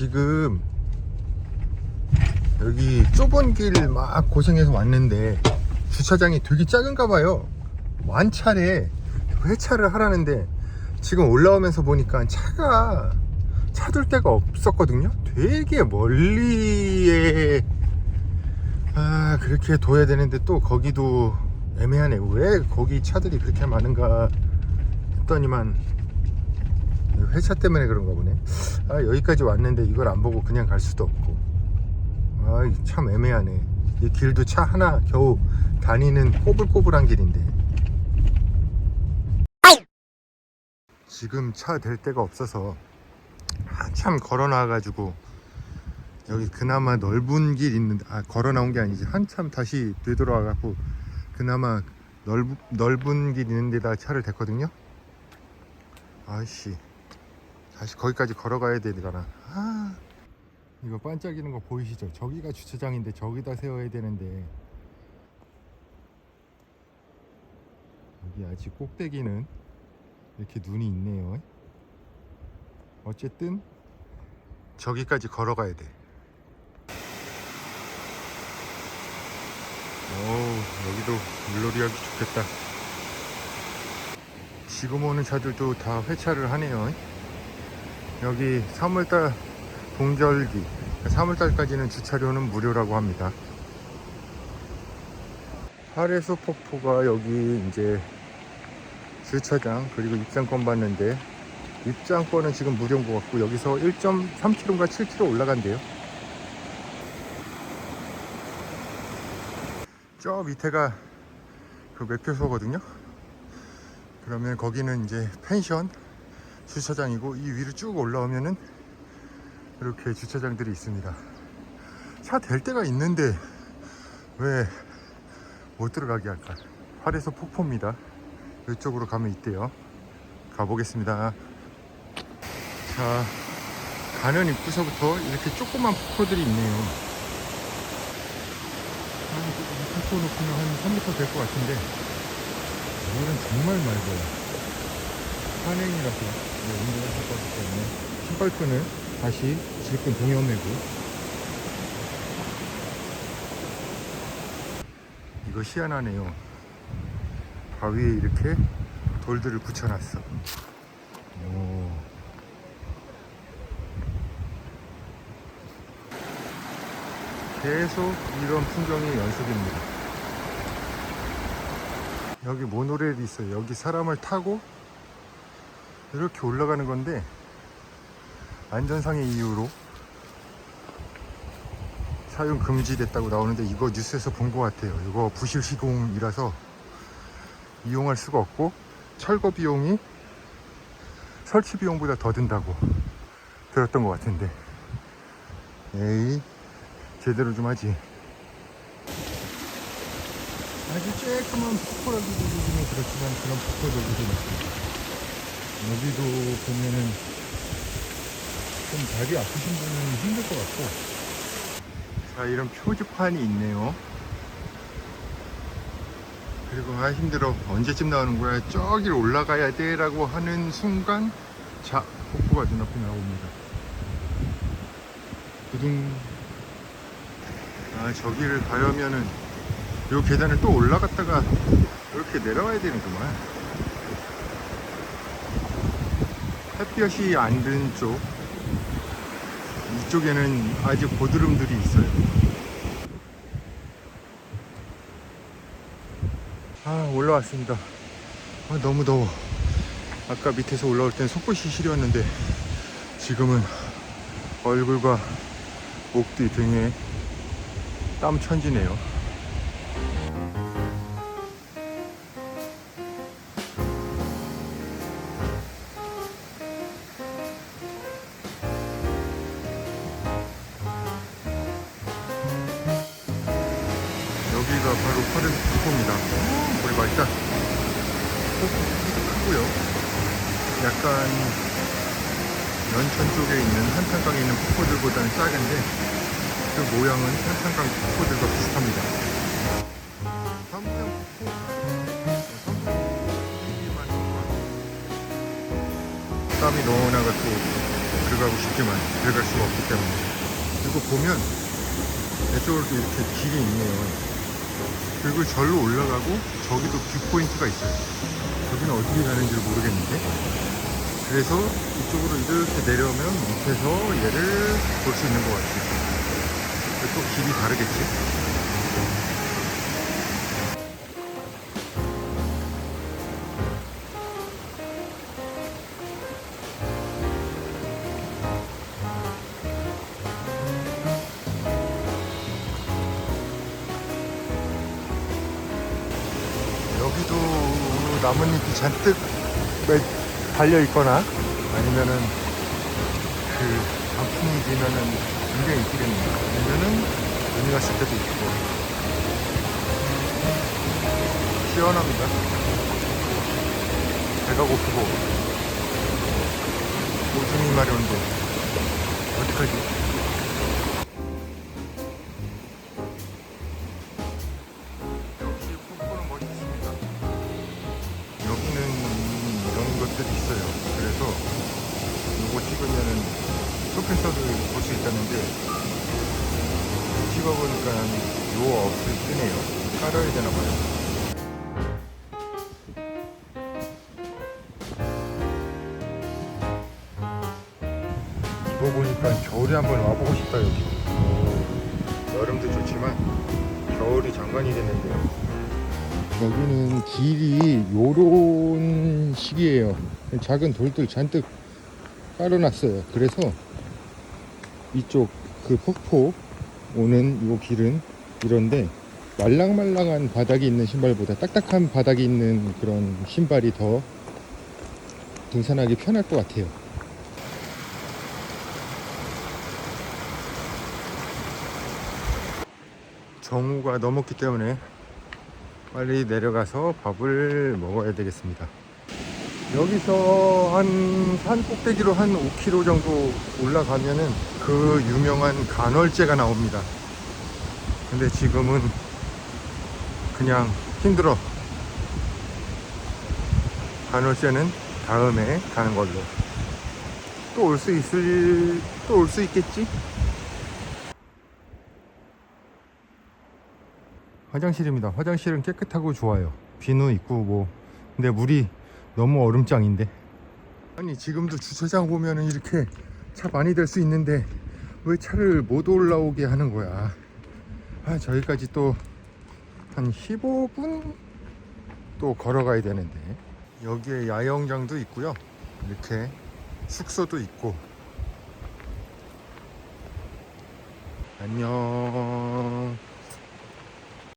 지금 여기 좁은 길 막 고생해서 왔는데 주차장이 되게 작은가 봐요. 완차례 회차를 하라는데 지금 올라오면서 보니까 차가 차둘 데가 없었거든요. 되게 멀리에 아 그렇게 둬야 되는데 또 거기도 애매하네. 왜 거기 차들이 그렇게 많은가 했더니만 회차 때문에 그런가 보네. 아 여기까지 왔는데 이걸 안 보고 그냥 갈 수도 없고. 아참 애매하네. 이 길도 차 하나 겨우 다니는 꼬불꼬불한 길인데. 지금 차 댈 데가 없어서 한참 걸어 나와가지고 여기 그나마 넓은 길 있는데 아 걸어 나온 게 아니지 한참 다시 되돌아와 갖고 그나마 넓, 넓은 길 있는 데다 차를 댔거든요 아이씨 다시 거기까지 걸어가야 되잖아 아 이거 반짝이는 거 보이시죠? 저기가 주차장인데 저기다 세워야 되는데. 여기 아직 꼭대기는 이렇게 눈이 있네요. 어쨌든 저기까지 걸어가야 돼. 오 여기도 물놀이 하기 좋겠다. 지금 오는 차들도 다 회차를 하네요 여기 3월달 동절기 3월달까지는 주차료는 무료라고 합니다. 하레소 폭포가 여기 이제 주차장 그리고 입장권 받는데 입장권은 지금 무료인 것 같고 여기서 1.3km인가 7km 올라간대요. 저 밑에가 그 매표소거든요. 그러면 거기는 이제 펜션 주차장이고 이 위로 쭉 올라오면은 이렇게 주차장들이 있습니다. 차 댈 데가 있는데 왜 못 들어가게 할까? 활에서 폭포입니다. 이쪽으로 가면 있대요. 가보겠습니다. 자 가는 입구서부터 이렇게 조그만 폭포들이 있네요. 한 폭포 높이는 한 3m 될 것 같은데 물은 정말 맑아요. 산행이라서. 네, 운동을 할 거기 때문에 신발끈을 다시 질끈 동여매고. 이거 희한하네요. 바위에 이렇게 돌들을 붙여놨어. 오. 계속 이런 풍경이 연속입니다. 여기 모노레일이 있어요. 여기 사람을 타고 이렇게 올라가는 건데 안전상의 이유로 사용 금지됐다고 나오는데 이거 뉴스에서 본 것 같아요. 이거 부실 시공이라서 이용할 수가 없고 철거 비용이 설치 비용보다 더 든다고 들었던 것 같은데. 에이 제대로 좀 하지. 아주 쬐끄만 폭포라고 보기는 그렇지만 그런 폭포적이진 않습니다 여기도 보면은 좀 다리 아프신 분은 힘들 것 같고. 자 이런 표지판이 있네요. 그리고 아 힘들어. 언제쯤 나오는 거야? 저기를 올라가야 돼 라고 하는 순간 자 폭포가 눈앞에 나옵니다. 두둥. 아 저기를 가려면은 요 계단을 또 올라갔다가 이렇게 내려와야 되는구만 햇볕이 안 든 쪽. 이쪽에는 아직 고드름들이 있어요. 아 올라왔습니다. 아, 너무 더워. 아까 밑에서 올라올 땐 속옷이 시렸는데 지금은 얼굴과 목뒤 등에 땀 천지네요 퍼렌 폭포입니다. 물이 맑다 폭포 크고요. 약간 연천 쪽에 있는 한탄강에 있는 폭포들보다는 작은데 그 모양은 한탄강 폭포들과 비슷합니다. 삼평 폭포 땀이 너무 나가지고 그리고 들어가고 싶지만 들어갈 수가 없기 때문에. 그리고 보면 이쪽으로도 이렇게 길이 있네요 그리고 절로 올라가고 저기도 뷰포인트가 있어요. 저기는 어디에 가는지 모르겠는데. 그래서 이쪽으로 이렇게 내려오면 밑에서 얘를 볼 수 있는 것 같아요. 또 길이 다르겠지 여기도 나뭇잎이 잔뜩 달려 있거나 아니면은 그 단풍이 지면은 굉장히 이쁘겠네요. 아니면은 눈이 왔을 때도 있고 시원합니다. 배가 고프고 오줌이 마려운데 어떡하지? 있어요. 그래서 이거 찍으면은 쇼핑서를 볼수 있다는데 찍어보니까 요 없을 뜨네요. 깔아야 되나 봐요. 이거 보니까 겨울에 한번 와보고 싶다 여기. 오, 여름도 좋지만 겨울이 장관이 됐는데요. 여기는 길이 요런 식이에요. 작은 돌들 잔뜩 깔아놨어요. 그래서 이쪽 그 폭포 오는 요 길은 이런데 말랑말랑한 바닥이 있는 신발보다 딱딱한 바닥이 있는 그런 신발이 더 등산하기 편할 것 같아요. 정오가 넘었기 때문에 빨리 내려가서 밥을 먹어야 되겠습니다. 여기서 한 산 꼭대기로 한 5km 정도 올라가면은 그 유명한 간월제가 나옵니다. 근데 지금은 그냥 힘들어. 간월제는 다음에 가는 걸로. 또 올 수 있을, 또 올 수 있겠지? 화장실입니다. 화장실은 깨끗하고 좋아요. 비누 있고 뭐. 근데 물이 너무 얼음장인데. 아니 지금도 주차장 보면은 이렇게 차 많이 될 수 있는데 왜 차를 못 올라오게 하는 거야. 아 저기까지 또 한 15분 또 걸어가야 되는데 여기에 야영장도 있고요. 이렇게 숙소도 있고. 안녕.